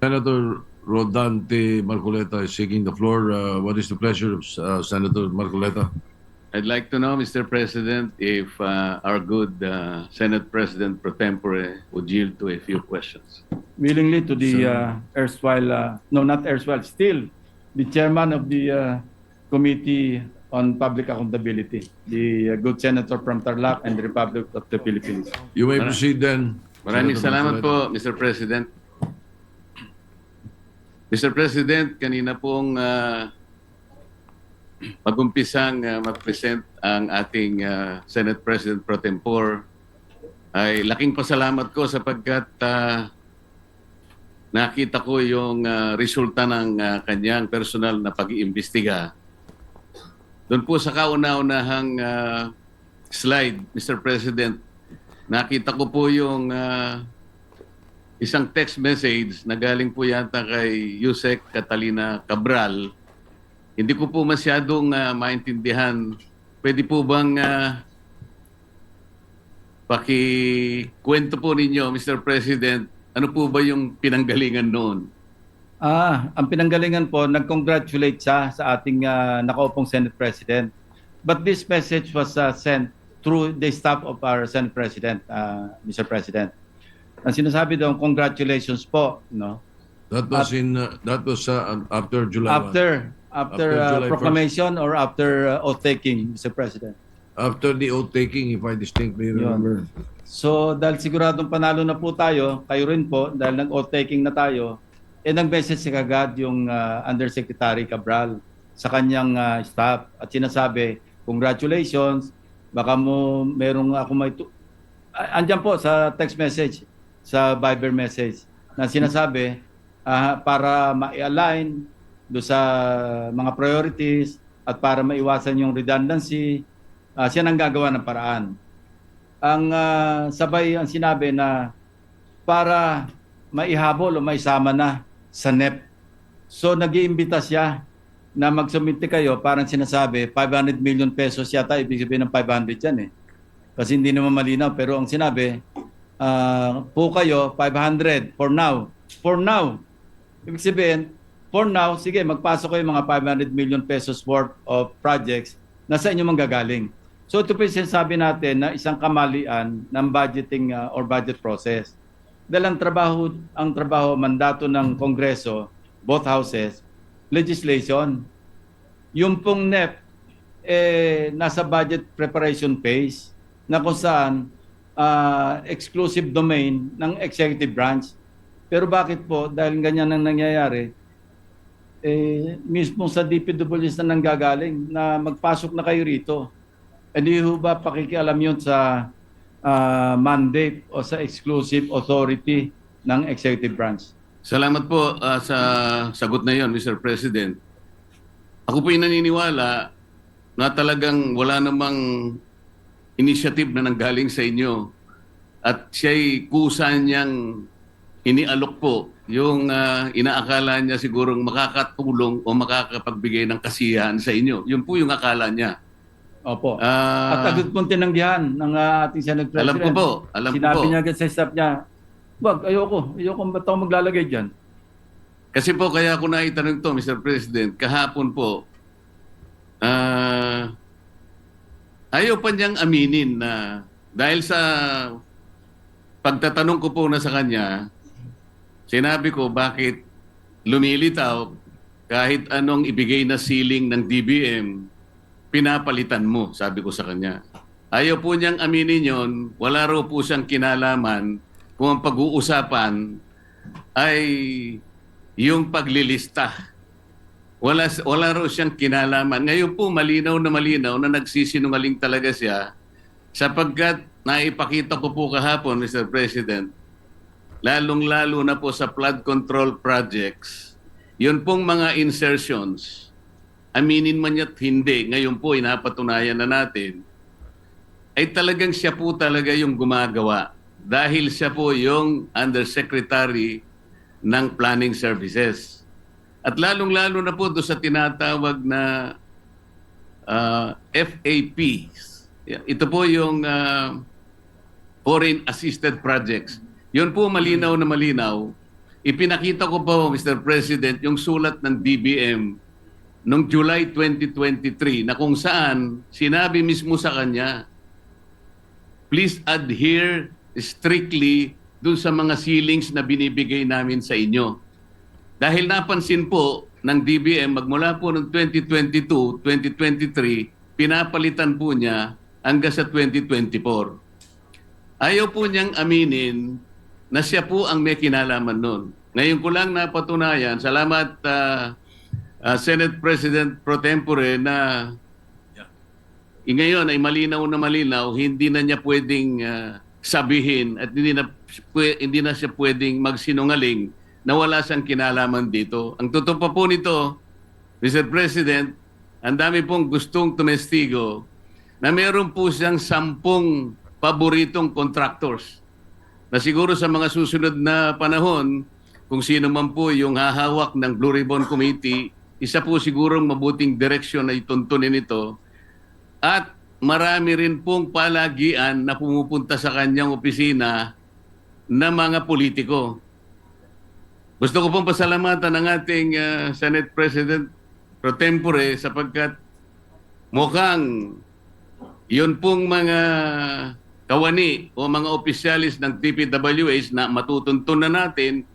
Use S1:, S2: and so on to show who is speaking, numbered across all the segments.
S1: Senator Rodante Marcoleta is seeking the floor. Uh, what is the pleasure of uh, Senator Marcoleta?
S2: I'd like to know, Mr. President, if uh, our good uh, Senate President pro tempore would yield to a few questions.
S3: willingly to the uh, erstwhile, uh, no, not erstwhile, still the chairman of the uh, Committee on Public Accountability, the uh, good senator from Tarlac and the Republic of the Philippines.
S1: You may proceed then.
S2: Maraming
S1: Senator
S2: salamat
S1: Marcoleta.
S2: po, Mr. President. Mr. President, kanina pong uh, mag-umpisang uh, mag-present ang ating uh, Senate President pro tempore ay laking pasalamat ko sapagkat uh, nakita ko yung uh, resulta ng uh, kanyang personal na pag-iimbestiga. Doon po sa kauna-unahang uh, slide, Mr. President, nakita ko po yung ah, isang text message na galing po yata kay Yusek Catalina Cabral. Hindi ko po masyadong ah, maintindihan. Pwede po bang uh, pakikwento po ninyo, Mr. President, ano po ba yung pinanggalingan noon?
S3: Ah, ang pinanggalingan po, nag-congratulate siya sa ating uh, nakaupong Senate President. But this message was uh, sent through the staff of our Senate President, uh, Mr. President. Ang sinasabi daw, congratulations po, no?
S1: That was in uh, that was uh, after July 1.
S3: After after,
S1: After
S3: uh,
S1: July 1st.
S3: proclamation or after uh, oath taking, Mr. President.
S1: After the oath taking, if I distinctly remember.
S3: So dahil siguradong panalo na po tayo, kayo rin po, dahil nag-oath taking na tayo, eh nag-message si kagad yung uh, Undersecretary Cabral sa kanyang uh, staff at sinasabi, congratulations, baka mo merong ako may... Tu- Andyan po sa text message, sa Viber message, na sinasabi ah, para ma-align do sa mga priorities at para maiwasan yung redundancy, ah, siya nang gagawa ng paraan ang ah, sabay ang sinabi na para maihabol o maisama na sa NEP. So nag-iimbita siya na magsumite kayo, parang sinasabi, 500 million pesos yata, ibig sabihin ng 500 yan eh. Kasi hindi naman malinaw, pero ang sinabi, ah, po kayo, 500 for now. For now. Ibig sabihin, for now, sige, magpasok kayo mga 500 million pesos worth of projects na sa inyo manggagaling. So ito po yung sinasabi natin na isang kamalian ng budgeting uh, or budget process. Dahil ang trabaho, ang trabaho, mandato ng Kongreso, both houses, legislation. Yung pong NEP, eh, nasa budget preparation phase na kung saan ah, exclusive domain ng executive branch. Pero bakit po, dahil ganyan ang nangyayari, eh, mismo sa DPWs na nanggagaling na magpasok na kayo rito. Hindi ho ba pakikialam yun sa ah, mandate o sa exclusive authority ng executive branch?
S2: Salamat po ah, sa sagot na yon, Mr. President. Ako po yung naniniwala na talagang wala namang initiative na nanggaling sa inyo at siya'y kusa niyang inialok po yung ah, inaakala niya sigurong makakatulong o makakapagbigay ng kasiyahan sa inyo. Yun po yung akala niya.
S3: Opo.
S2: Ah,
S3: At agad pong tinanggihan ng ah, ating Senate President.
S2: alam ko po, alam ko
S3: Sinabi
S2: po.
S3: niya agad sa staff niya, wag, ayoko. Ayoko ba't ako maglalagay dyan?
S2: Kasi po kaya ako naitanong to, Mr. President, kahapon po, ah ayaw pa niyang aminin na dahil sa pagtatanong ko po na sa kanya, sinabi ko bakit lumilitaw kahit anong ibigay na ceiling ng DBM, pinapalitan mo, sabi ko sa kanya. Ayaw po niyang aminin yon, wala raw po siyang kinalaman kung ang pag-uusapan ay yung paglilista. Wala, wala raw siyang kinalaman. Ngayon po, malinaw na malinaw na nagsisinungaling talaga siya sapagkat naipakita ko po kahapon, Mr. President, lalong-lalo na po sa flood control projects, yun pong mga insertions, aminin man niya't hindi, ngayon po inapatunayan na natin, ay talagang siya po talaga yung gumagawa dahil siya po yung undersecretary ng planning services. At lalong-lalo na po doon sa tinatawag na ah, FAPs. Ito po yung ah, Foreign Assisted Projects. Yun po malinaw na malinaw ipinakita ko po, Mr. President, yung sulat ng DBM noong July 2023 na kung saan sinabi mismo sa kanya, please adhere strictly dun sa mga ceilings na binibigay namin sa inyo. Dahil napansin po ng DBM magmula po noong 2022, 2023, pinapalitan po niya hanggang sa 2024. Ayaw po niyang aminin na siya po ang may kinalaman nun. Ngayon ko lang napatunayan, salamat ah, ah, Senate President Pro Tempore na eh, ngayon ay malinaw na malinaw, hindi na niya pwedeng ah, sabihin at hindi na, hindi na siya pwedeng magsinungaling na wala siyang kinalaman dito. Ang totoo po nito, Mr. President, ang dami pong gustong tumestigo na meron po siyang sampung paboritong contractors na siguro sa mga susunod na panahon, kung sino man po yung hahawak ng Blue Ribbon Committee, isa po sigurong mabuting direksyon na ituntunin ito. At marami rin pong palagian na pumupunta sa kanyang opisina na mga politiko. Gusto ko pong pasalamatan ng ating ah, Senate President pro tempore sapagkat mukhang yun pong mga kawani o mga opisyalis ng TPWH na matutuntun na natin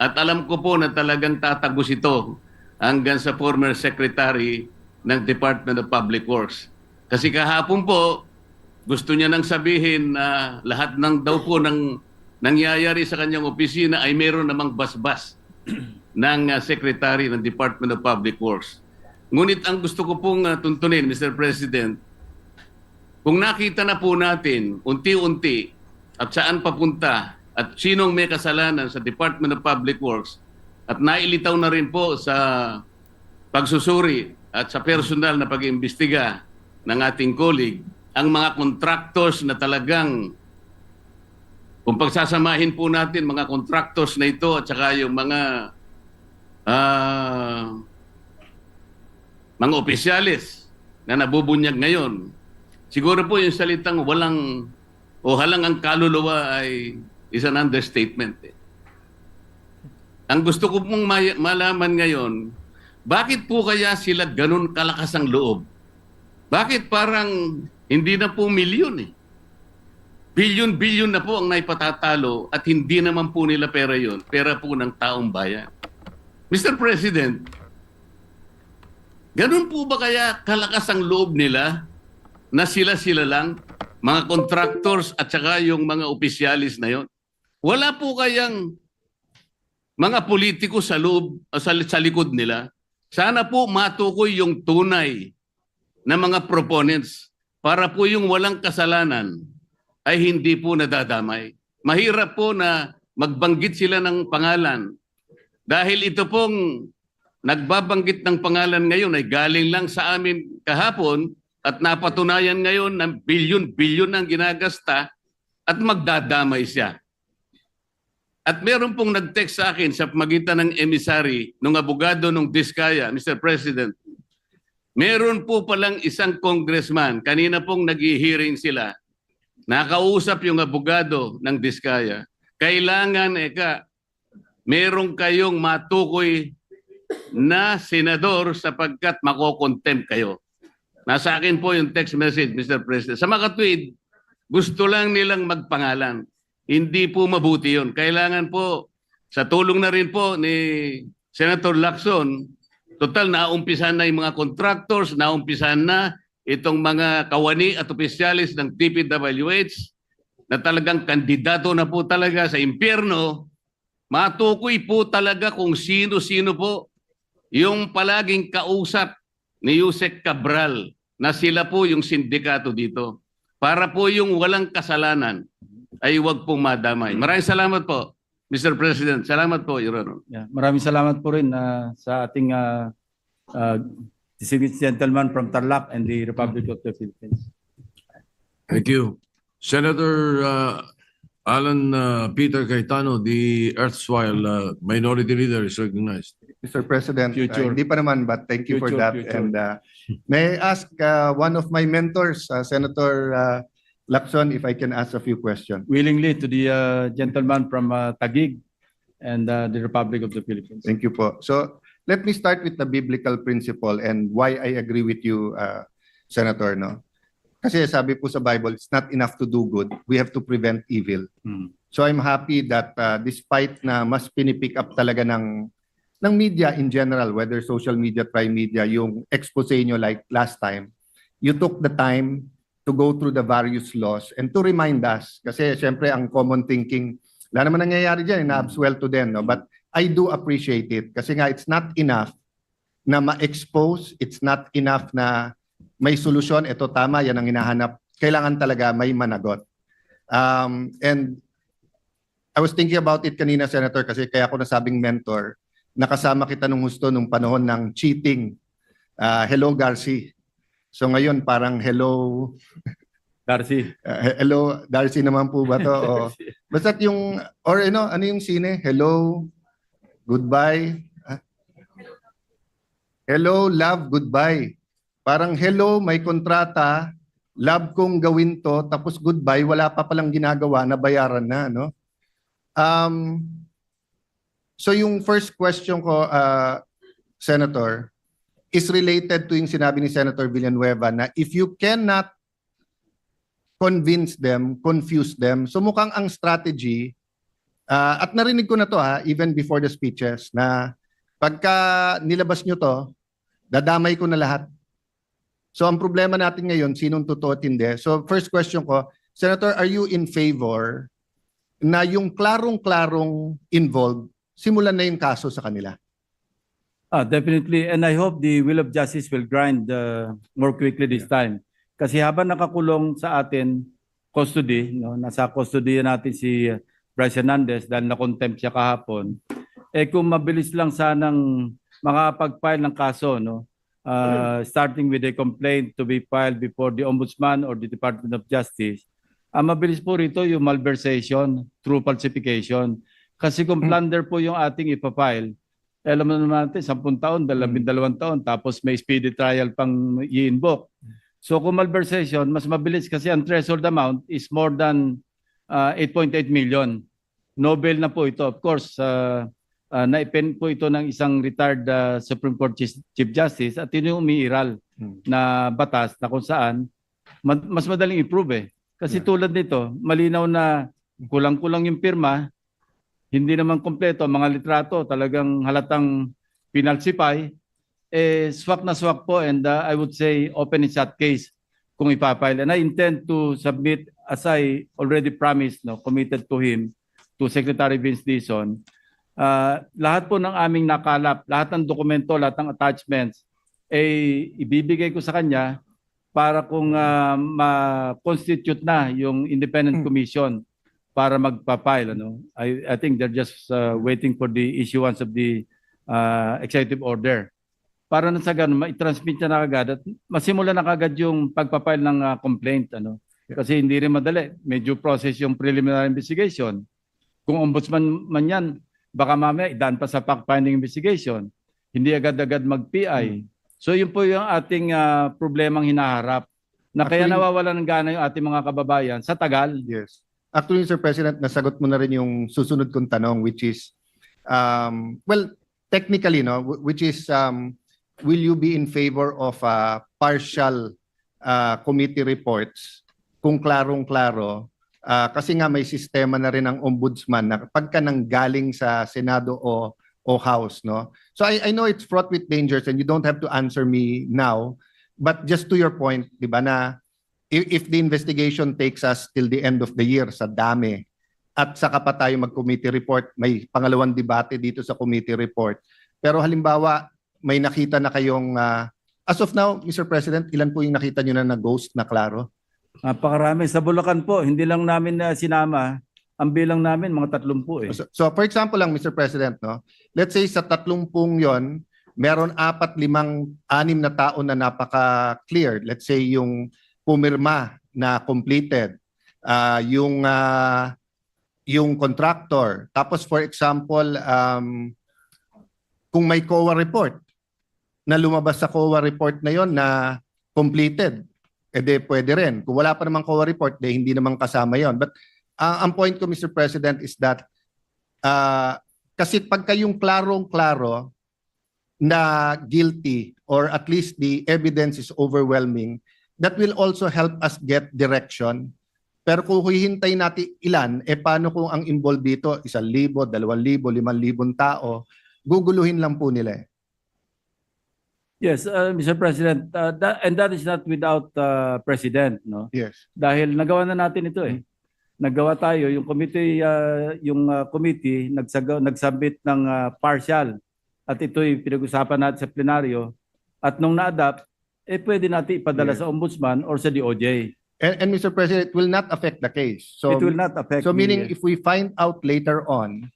S2: at alam ko po na talagang tatagos ito hanggang sa former secretary ng Department of Public Works. Kasi kahapon po, gusto niya nang sabihin na lahat ng daw po ng nangyayari sa kanyang opisina ay meron namang basbas ng uh, secretary ng Department of Public Works. Ngunit ang gusto ko pong uh, tuntunin, Mr. President, kung nakita na po natin unti-unti at saan papunta at sinong may kasalanan sa Department of Public Works at nailitaw na rin po sa pagsusuri at sa personal na pag-imbestiga ng ating colleague ang mga contractors na talagang kung pagsasamahin po natin mga contractors na ito at saka yung mga ah, mga opisyalis na nabubunyag ngayon Siguro po yung salitang walang o halang ang kaluluwa ay is an understatement. Eh. Ang gusto ko pong malaman ngayon, bakit po kaya sila ganun kalakas ang loob? Bakit parang hindi na po milyon eh? Bilyon-bilyon na po ang naipatatalo at hindi naman po nila pera yon, pera po ng taong bayan. Mr. President, ganun po ba kaya kalakas ang loob nila na sila-sila lang, mga contractors at saka yung mga opisyalis na yon. Wala po kayang mga politiko sa loob o sa, sa likod nila. Sana po matukoy yung tunay na mga proponents para po yung walang kasalanan ay hindi po nadadamay. Mahirap po na magbanggit sila ng pangalan dahil ito pong nagbabanggit ng pangalan ngayon ay galing lang sa amin kahapon at napatunayan ngayon ng bilyon-bilyon ang ginagasta at magdadamay siya. At meron pong nag-text sa akin sa magitan ng emissary ng abogado ng Diskaya, Mr. President. Meron po palang isang congressman, kanina pong nag-hearing sila, nakausap yung abogado ng Diskaya. Kailangan, eka, meron kayong matukoy na senador sapagkat makokontempt kayo. Nasa akin po yung text message, Mr. President. Sa mga tweet, gusto lang nilang magpangalan. Hindi po mabuti yun. Kailangan po, sa tulong na rin po ni Senator Lacson, total naumpisan na yung mga contractors, naumpisan na itong mga kawani at opisyalis ng TPWH na talagang kandidato na po talaga sa impyerno, matukoy po talaga kung sino-sino po yung palaging kausap ni Yusek Cabral na sila po yung sindikato dito. Para po yung walang kasalanan ay huwag pong madamay. Maraming salamat po, Mr. President. Salamat po, Your Honor.
S3: Yeah, maraming salamat po rin ah, sa ating uh, distinguished gentleman from Tarlac and the Republic of the Philippines.
S1: Thank you. Senator uh, Alan uh, Peter Cayetano, the erstwhile uh, minority leader is recognized.
S4: Mr. President, uh,
S3: Future.
S4: hindi pa naman, but thank you for
S3: Future,
S4: that.
S3: future.
S4: And uh, may I ask uh, one of my mentors, uh, Senator uh, Lacson, if I can ask a few questions.
S3: Willingly to the uh, gentleman from uh, Taguig, and uh, the Republic of the Philippines.
S4: Thank you po. So let me start with the biblical principle and why I agree with you, uh, Senator, no? Kasi sabi po sa Bible, it's not enough to do good. We have to prevent evil.
S3: Hmm.
S4: So I'm happy that uh, despite na mas pinipick up talaga ng ng media in general, whether social media, prime media, yung expose nyo like last time, you took the time to go through the various laws and to remind us, kasi syempre ang common thinking, wala naman nangyayari dyan, na-absuel to them, no? but I do appreciate it kasi nga it's not enough na ma-expose, it's not enough na may solusyon, ito tama, yan ang hinahanap. Kailangan talaga may managot. Um, and I was thinking about it kanina, Senator, kasi kaya ako nasabing mentor. Nakasama kita nung gusto nung panahon ng cheating. Ah, hello, Garci. So ngayon parang hello,
S3: Darcy.
S4: ah, hello, Darcy naman po ba to? O, basta yung, or ano, ano yung sine? Hello, goodbye. Hello, love, goodbye. Parang hello, may kontrata, love kong gawin to, tapos goodbye, wala pa palang ginagawa na bayaran na, no? Um, so yung first question ko, uh, Senator, is related to yung sinabi ni Senator Villanueva na if you cannot convince them, confuse them, so mukhang ang strategy, uh, at narinig ko na to ha, even before the speeches, na pagka nilabas nyo to, dadamay ko na lahat. So ang problema natin ngayon, sinong totoo at hindi. So first question ko, Senator, are you in favor na yung klarong-klarong involved, simulan na yung kaso sa kanila?
S3: Ah, definitely. And I hope the will of justice will grind uh, more quickly this time. Kasi habang nakakulong sa atin, custody, no, nasa custody natin si uh, Bryce Hernandez dahil na-contempt siya kahapon, eh kung mabilis lang sanang makapag-file ng kaso, no, uh, starting with a complaint to be filed before the Ombudsman or the Department of Justice, ang mabilis po rito yung malversation through falsification. Kasi kung plunder po yung ating ipafile, eh, alam mo naman natin, 10 taon, 12 taon, tapos may speedy trial pang i-invoke. So kung malversation, mas mabilis kasi ang threshold amount is more than uh, 8.8 million. Nobel na po ito. Of course, uh, uh, naipen po ito ng isang retired uh, Supreme Court Chief Justice at yun yung umiiral
S4: Hmm.
S3: na batas na kung saan ma- mas madaling improve eh. Kasi
S4: Yeah.
S3: tulad nito, malinaw na kulang-kulang yung pirma, hindi naman kompleto, mga litrato talagang halatang pinalsify, eh swak na swak po and uh, I would say open and shut case kung ipapile. And I intend to submit as I already promised, no, committed to him, to Secretary Vince Dizon, uh, lahat po ng aming nakalap, lahat ng dokumento, lahat ng attachments, eh ibibigay ko sa kanya para kung uh, ma-constitute na yung independent commission para magpa-file ano. I I think they're just uh, waiting for the issuance of the uh, executive order para na sa ganun ma-transmit niya na agad at masimula na kagad yung pagpa-file ng uh, complaint ano. Kasi hindi rin madali. Medyo process yung preliminary investigation. Kung ombudsman man yan baka mamaya idaan pa sa fact-finding investigation. Hindi agad-agad mag-PI so yun po yung ating uh, problemang hinaharap na kaya
S4: Actually-
S3: nawawalan ng gana yung ating mga kababayan sa tagal.
S4: Yes. Actually, Sir President, nasagot mo na rin yung susunod kong tanong which is, um, well, technically, no, wh- which is, um, will you be in favor of uh, partial uh, committee reports kung klarong-klaro? Uh, kasi nga may sistema na rin ng ombudsman na pagka nang galing sa Senado o o House, no? So I, I know it's fraught with dangers and you don't have to answer me now, but just to your point, di ba, na if, if the investigation takes us till the end of the year sa dami at saka pa tayo mag-committee report, may pangalawang debate dito sa committee report. Pero halimbawa, may nakita na kayong, ah, as of now, Mr. President, ilan po yung nakita nyo na na ghost na klaro?
S3: Napakarami. Sa Bulacan po, hindi lang namin na sinama. Ang bilang namin, mga tatlong po eh.
S4: So, so for example lang, Mr. President, no, let's say sa tatlumpung yon, meron apat, limang, anim na tao na napaka-clear. Let's say yung pumirma na completed, ah, yung ah, yung contractor. Tapos for example, um, kung may COA report na lumabas sa COA report na yon na completed, eh de pwede rin. Kung wala pa namang COA report, de hindi naman kasama yon. But ah, ang point ko, Mr. President, is that uh, Kasi pagka yung klarong-klaro na guilty or at least the evidence is overwhelming, that will also help us get direction. Pero kung hihintay natin ilan, eh paano kung ang involved dito, isang libo, dalawang libo, limang libong tao, guguluhin lang po nila eh.
S3: Yes, uh, Mr. President, uh, that, and that is not without uh, President, no?
S4: Yes.
S3: Dahil nagawa na natin ito eh. Nagawa tayo yung committee uh, yung uh, committee nagsaga, nagsubmit ng uh, partial at ito'y pinag-usapan natin sa plenaryo at nung na-adapt eh pwede natin ipadala
S4: Yes.
S3: sa ombudsman or sa DOJ.
S4: And, and Mr. President, it will not affect the case. So
S3: It will not affect
S4: So meaning if we find out later on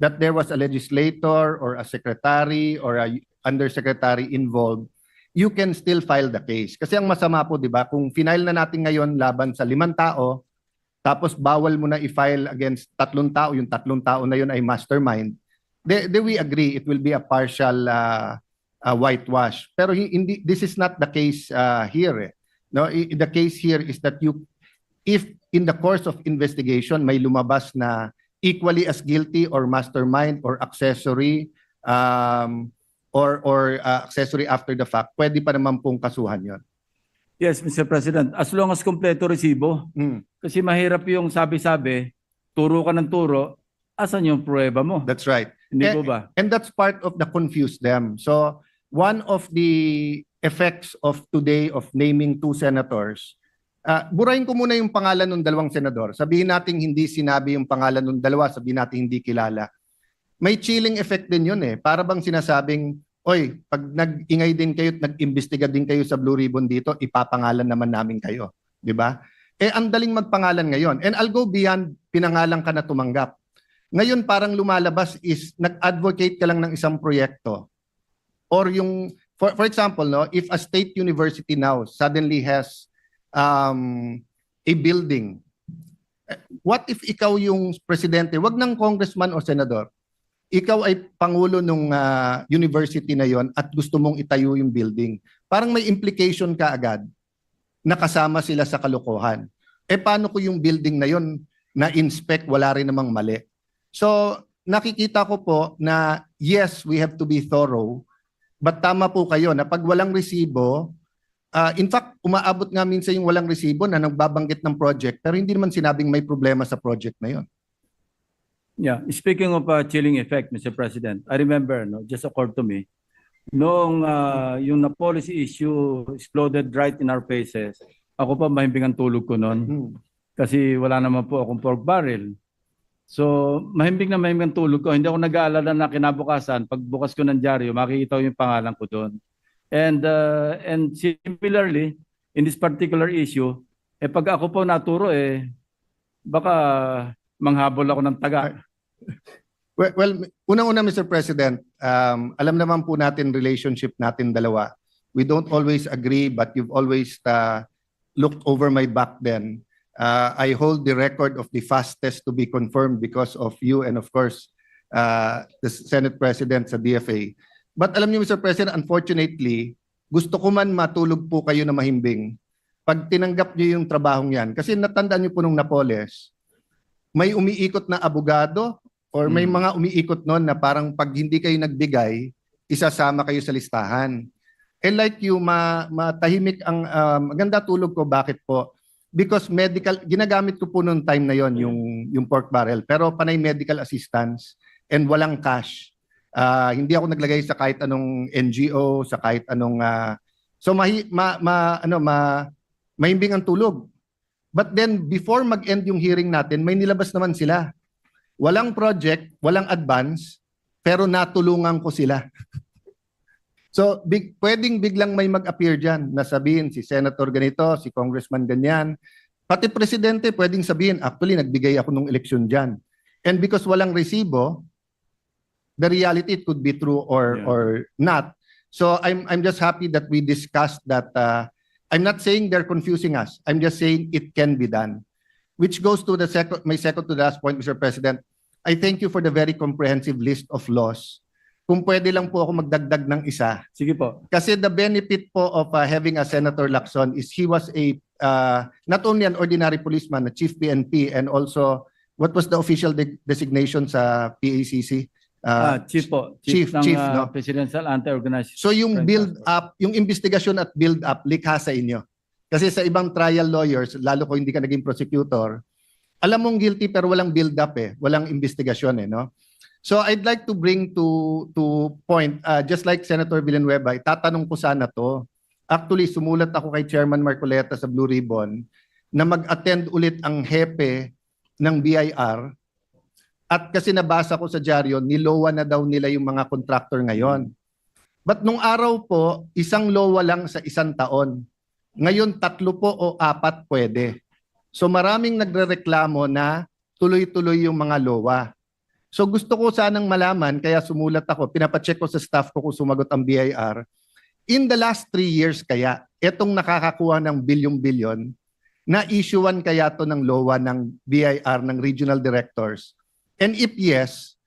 S4: that there was a legislator or a secretary or a undersecretary involved, you can still file the case. Kasi ang masama po, di ba, kung final na natin ngayon laban sa limang tao, tapos bawal mo na i-file against tatlong tao, yung tatlong tao na yun ay mastermind, then, then we agree it will be a partial uh, uh, whitewash. Pero hi- hindi, this is not the case uh, here. eh. No, the case here is that you if in the course of investigation may lumabas na equally as guilty or mastermind or accessory um, or or uh, accessory after the fact, pwede pa naman pong kasuhan yon.
S3: Yes, Mr. President, as long as kompleto resibo.
S4: Mm,
S3: Kasi mahirap yung sabi-sabi, turo ka ng turo, asan yung pruweba mo?
S4: that's right.
S3: Hindi po ba?
S4: And that's part of the confuse them. So one of the effects of today of naming two senators, uh, burahin ko muna yung pangalan ng dalawang senador. Sabihin natin hindi sinabi yung pangalan ng dalawa, sabihin natin hindi kilala. May chilling effect din yun eh. Para bang sinasabing, oy, pag nag-ingay din kayo at nag-imbestiga din kayo sa Blue Ribbon dito, ipapangalan naman namin kayo. Di ba? Eh, ang daling magpangalan ngayon. And I'll go beyond pinangalan ka na tumanggap. Ngayon parang lumalabas is nag-advocate ka lang ng isang proyekto. Or yung for for example, no, if a state university now suddenly has um a building. eh, What if ikaw yung presidente, wag ng congressman o senador. Ikaw ay pangulo ng university na yon at gusto mong itayo yung building. Parang may implication ka agad na kasama sila sa kalokohan. Eh paano ko yung building na yon na inspect wala rin namang mali? So, nakikita ko po na yes, we have to be thorough. But tama po kayo na pag walang resibo, ah, in fact, umaabot nga minsan yung walang resibo na nagbabanggit ng project pero hindi naman sinabing may problema sa project na yon.
S3: Yeah, speaking of uh, chilling effect, Mr. President, I remember, no, just occurred to me, noong uh, yung na policy issue exploded right in our faces, ako pa mahimbing ang tulog ko noon
S4: Hmm.
S3: kasi wala naman po akong pork barrel. So, mahimbing na mahimbing ang tulog ko. Hindi ako nag-aalala na kinabukasan, pagbukas ko ng dyaryo, makikita ko yung pangalan ko doon. And, uh, and similarly, in this particular issue, eh pag ako po naturo, eh, baka manghabol ako ng taga.
S4: Well, well unang-una Mr. President, um, alam naman po natin relationship natin dalawa. We don't always agree but you've always uh, looked over my back then. Uh, I hold the record of the fastest to be confirmed because of you and of course uh, the Senate President sa DFA. But alam niyo Mr. President, unfortunately, gusto ko man matulog po kayo na mahimbing pag tinanggap niyo yung trabahong yan. Kasi natandaan niyo po nung Napoles, may umiikot na abogado or may
S3: Mm.
S4: mga umiikot noon na parang pag hindi kayo nagbigay, isasama kayo sa listahan. And like you, ma matahimik ang um, maganda tulog ko. Bakit po? Because medical, ginagamit ko po noong time na yon yung, yung pork barrel. Pero panay medical assistance and walang cash. Ah, hindi ako naglagay sa kahit anong NGO, sa kahit anong... ah, so mahi, ma, ma, ano, ma, mahimbing ang tulog. But then, before mag-end yung hearing natin, may nilabas naman sila. Walang project, walang advance, pero natulungan ko sila. so, big, pwedeng biglang may mag-appear dyan na sabihin si Senator ganito, si Congressman ganyan. Pati Presidente pwedeng sabihin, actually, nagbigay ako ng eleksyon dyan. And because walang resibo, the reality it could be true or
S3: Yeah.
S4: or not. So I'm I'm just happy that we discussed that uh, I'm not saying they're confusing us. I'm just saying it can be done. Which goes to the second, my second to the last point, Mr. President. I thank you for the very comprehensive list of laws. Kung pwede lang po ako magdagdag ng isa.
S3: Sige po.
S4: Kasi the benefit po of uh, having a Senator Lacson is he was a, uh, not only an ordinary policeman, a chief PNP, and also, what was the official de- designation sa PACC?
S3: Ah,
S4: uh,
S3: chief po.
S4: Chief,
S3: Chief, ng
S4: chief,
S3: ah,
S4: no?
S3: Presidential Anti-Organized.
S4: So yung build up, yung investigation at build up likha sa inyo. Kasi sa ibang trial lawyers, lalo kung hindi ka naging prosecutor, alam mong guilty pero walang build up eh, walang investigasyon eh, no? So I'd like to bring to to point uh, just like Senator Villanueva, itatanong ko sana to. Actually, sumulat ako kay Chairman Marcoleta sa Blue Ribbon na mag-attend ulit ang hepe ng BIR at kasi nabasa ko sa dyaryo, nilowa na daw nila yung mga contractor ngayon. But nung araw po, isang lowa lang sa isang taon. Ngayon, tatlo po o apat pwede. So maraming nagrereklamo na tuloy-tuloy yung mga lowa. So gusto ko sanang malaman, kaya sumulat ako, pinapacheck ko sa staff ko kung sumagot ang BIR. In the last three years kaya, etong nakakakuha ng bilyong-bilyon, na-issuean kaya to ng LOA ng BIR, ng regional directors? And if yes,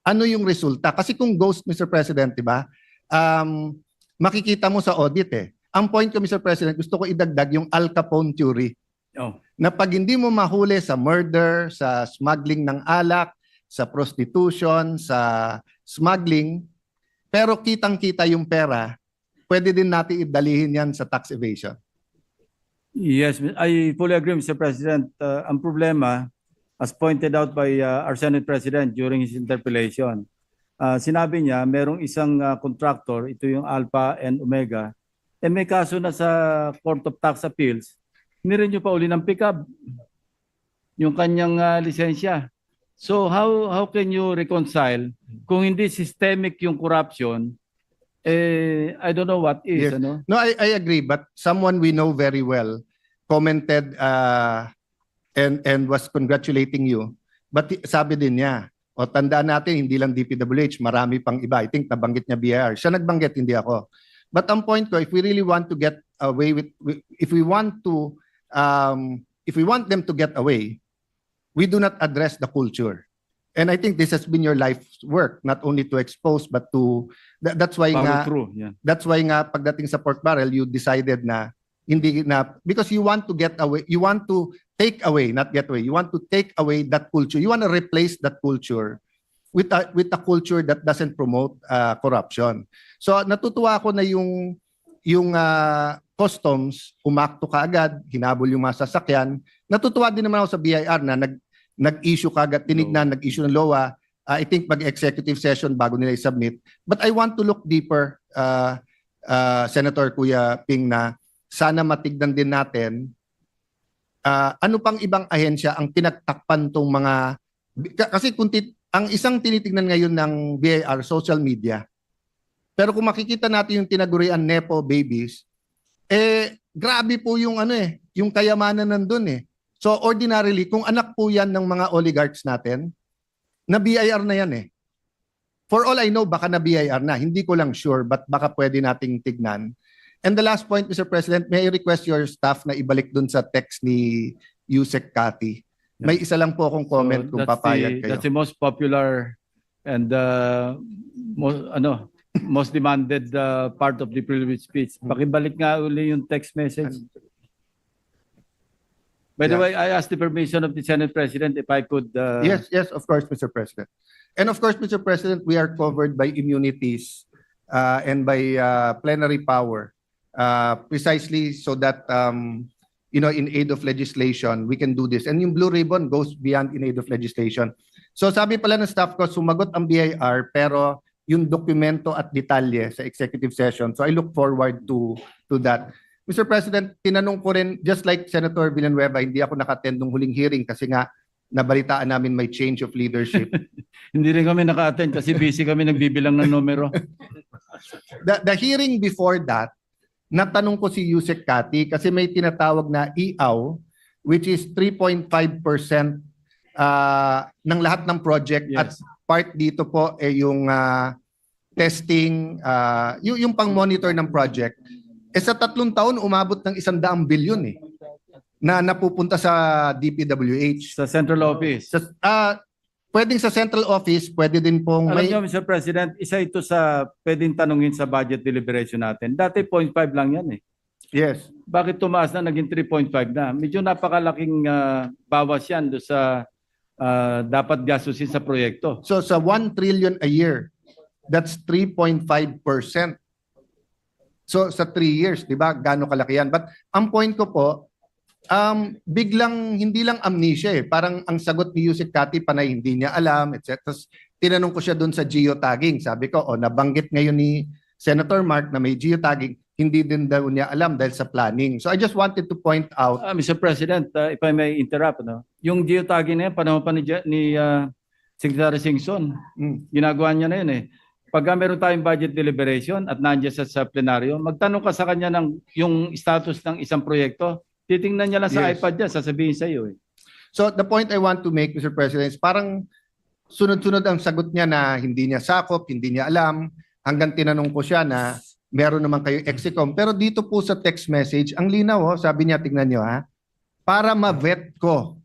S4: ano yung resulta? Kasi kung ghost, Mr. President, di ba? Um, makikita mo sa audit eh. Ang point ko, Mr. President, gusto ko idagdag yung Al Capone theory
S3: Oh.
S4: na pag hindi mo mahuli sa murder, sa smuggling ng alak, sa prostitution, sa smuggling, pero kitang-kita yung pera, pwede din natin idalihin yan sa tax evasion.
S3: Yes, I fully agree, Mr. President. Uh, ang problema, as pointed out by uh, our Senate President during his interpellation, uh, sinabi niya merong isang uh, contractor, ito yung Alpha and Omega, eh may kaso na sa Court of Tax Appeals, nirenew pa uli ng pickup yung kanyang uh, lisensya. So how how can you reconcile kung hindi systemic yung corruption eh I don't know what is
S4: Yes.
S3: ano
S4: No, I, I agree, but someone we know very well commented uh, and, and was congratulating you. But sabi din niya, o tandaan natin, hindi lang DPWH, marami pang iba. I think nabanggit niya BIR. Siya nagbanggit, hindi ako. But ang point ko, if we really want to get away with, if we want to, um, if we want them to get away, we do not address the culture. And I think this has been your life's work, not only to expose, but to, that, that's why
S3: follow
S4: nga,
S3: through. Yeah.
S4: that's why nga pagdating sa pork barrel, you decided na hindi na because you want to get away, you want to take away, not get away. You want to take away that culture. You want to replace that culture with a, with a culture that doesn't promote uh, corruption. So natutuwa ako na yung yung uh, customs umakto kaagad, hinabol yung mga sasakyan. Natutuwa din naman ako sa BIR na nag nag-issue kaagad, tinignan, nag-issue ng LOA. Uh, I think mag-executive session bago nila i-submit. But I want to look deeper, uh, uh, Senator Kuya Ping, na sana matignan din natin uh, ano pang ibang ahensya ang pinagtakpan tong mga Ka- kasi kung tit- ang isang tinitingnan ngayon ng BIR social media pero kung makikita natin yung tinagurian nepo babies eh grabe po yung ano eh yung kayamanan nandun eh so ordinarily kung anak po yan ng mga oligarchs natin na BIR na yan eh for all I know baka na BIR na hindi ko lang sure but baka pwede nating tignan And the last point, Mr. President, may I request your staff na ibalik dun sa text ni Yusek Kati. May isa lang po akong comment
S3: So
S4: kung papayag
S3: the,
S4: kayo.
S3: That's the most popular and uh, most ano most demanded uh, part of the privilege speech. Pakibalik nga uli yung text message. By the
S4: Yeah.
S3: way, I asked the permission of the Senate President if I could uh,
S4: Yes, yes, of course, Mr. President. And of course, Mr. President, we are covered by immunities uh, and by uh, plenary power uh, precisely so that um, you know, in aid of legislation, we can do this. And yung blue ribbon goes beyond in aid of legislation. So sabi pala ng staff ko, sumagot ang BIR pero yung dokumento at detalye sa executive session. So I look forward to to that. Mr. President, tinanong ko rin, just like Senator Villanueva, hindi ako nakattend nung huling hearing kasi nga nabalitaan namin may change of leadership.
S3: hindi rin kami naka-attend kasi busy kami nagbibilang ng numero.
S4: the, the hearing before that, natanong ko si Yusek Kati kasi may tinatawag na EAW which is 3.5% uh, ng lahat ng project at
S3: Yes.
S4: Part dito po eh yung ah, testing, uh, yung, yung pang-monitor ng project. Eh sa tatlong taon, umabot ng isang daang bilyon eh na napupunta sa DPWH.
S3: Sa central office.
S4: Sa, ah, pwedeng sa central office, pwede din pong
S3: Alam
S4: may...
S3: niyo, Mr. President, isa ito sa pwedeng tanungin sa budget deliberation natin. Dati 0.5 lang yan eh.
S4: Yes.
S3: Bakit tumaas na naging 3.5 na? Medyo napakalaking ah, bawas yan do sa ah, dapat gastusin sa proyekto.
S4: So sa 1 trillion a year, that's 3.5%. So sa 3 years, 'di ba? Gaano kalaki yan? But ang point ko po, um biglang hindi lang amnesia eh. Parang ang sagot ni Yusek Kati panay hindi niya alam, etc. Tapos tinanong ko siya doon sa geotagging. Sabi ko, oh, nabanggit ngayon ni Senator Mark na may geotagging, hindi din daw niya alam dahil sa planning. So I just wanted to point out
S3: Ah, Mr. President, ah, if I may interrupt, no? yung geotagging na yan, panahon pa ni, ni ah, Secretary Singson,
S4: mm,
S3: ginagawa niya na yun eh. Pagka meron tayong budget deliberation at nandiyan sa, sa plenaryo, magtanong ka sa kanya ng yung status ng isang proyekto, titingnan niya lang sa
S4: Yes.
S3: iPad niya, sasabihin sa iyo eh.
S4: So the point I want to make, Mr. President, is parang sunod-sunod ang sagot niya na hindi niya sakop, hindi niya alam, hanggang tinanong ko siya na meron naman kayo exicom. Pero dito po sa text message, ang linaw, oh, sabi niya, tingnan niyo ha, para ma-vet ko,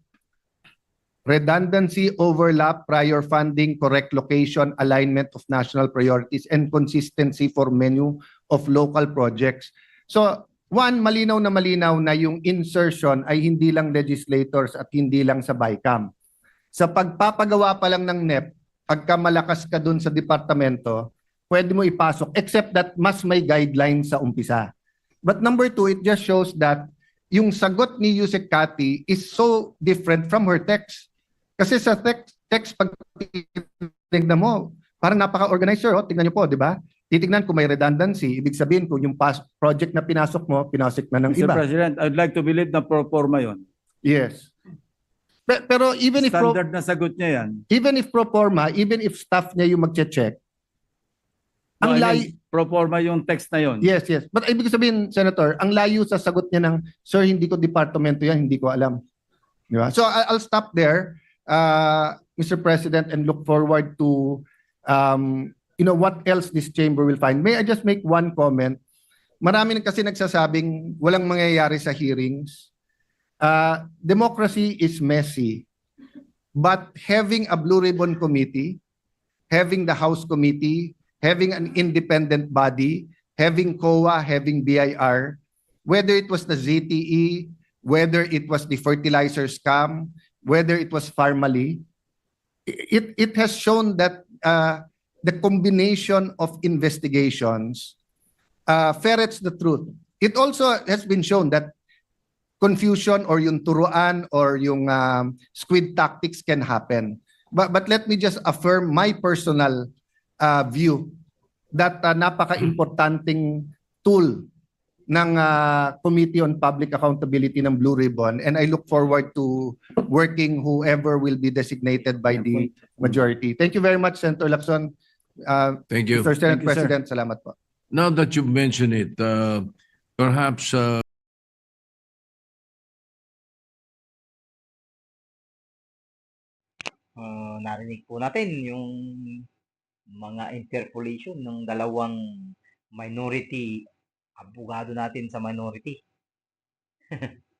S4: redundancy, overlap, prior funding, correct location, alignment of national priorities, and consistency for menu of local projects. So, one, malinaw na malinaw na yung insertion ay hindi lang legislators at hindi lang sa BICAM. Sa pagpapagawa pa lang ng NEP, pagka malakas ka dun sa departamento, pwede mo ipasok, except that mas may guidelines sa umpisa. But number two, it just shows that yung sagot ni Yusek Kati is so different from her text. Kasi sa text, text pag tignan mo, parang napaka-organizer, oh, tingnan niyo po, di ba? Titignan kung may redundancy, ibig sabihin kung yung pas- project na pinasok mo, pinasok na ng
S3: Mr.
S4: iba.
S3: President, I'd like to believe na pro forma yun.
S4: Yes. Pe- Pero even if pro-
S3: Standard na sagot niya yan.
S4: even if pro forma, even if staff niya yung magche-check, ang
S3: I
S4: layo,
S3: mean, pro forma yung text na yun.
S4: yes, yes. But ibig sabihin, Senator, ang layo sa sagot niya ng, Sir, hindi ko departamento yan, hindi ko alam. Di ba? So I- I'll stop there, uh, Mr. President, and look forward to, um, you know, what else this chamber will find. May I just make one comment? Marami kasi nagsasabing walang mangyayari sa hearings. Uh, democracy is messy. But having a Blue Ribbon Committee, having the House Committee, having an independent body, having COA, having BIR, whether it was the ZTE, whether it was the fertilizer scam, whether it was Farmally, it, it has shown that uh, the combination of investigations uh, ferrets the truth. It also has been shown that confusion or yung turuan or yung um, squid tactics can happen. But, but let me just affirm my personal uh, view that uh, napaka-importanting tool ng uh, Committee on Public Accountability ng Blue Ribbon and I look forward to working whoever will be designated by the majority. Thank you very much, Senator Lacson. Uh,
S1: Thank you.
S4: Mr. Senate
S3: Thank you, sir.
S4: President, salamat po.
S1: Now that you've mentioned it, uh, perhaps uh,
S5: Ah, narinig po natin yung mga interpolation ng dalawang minority abogado natin sa minority.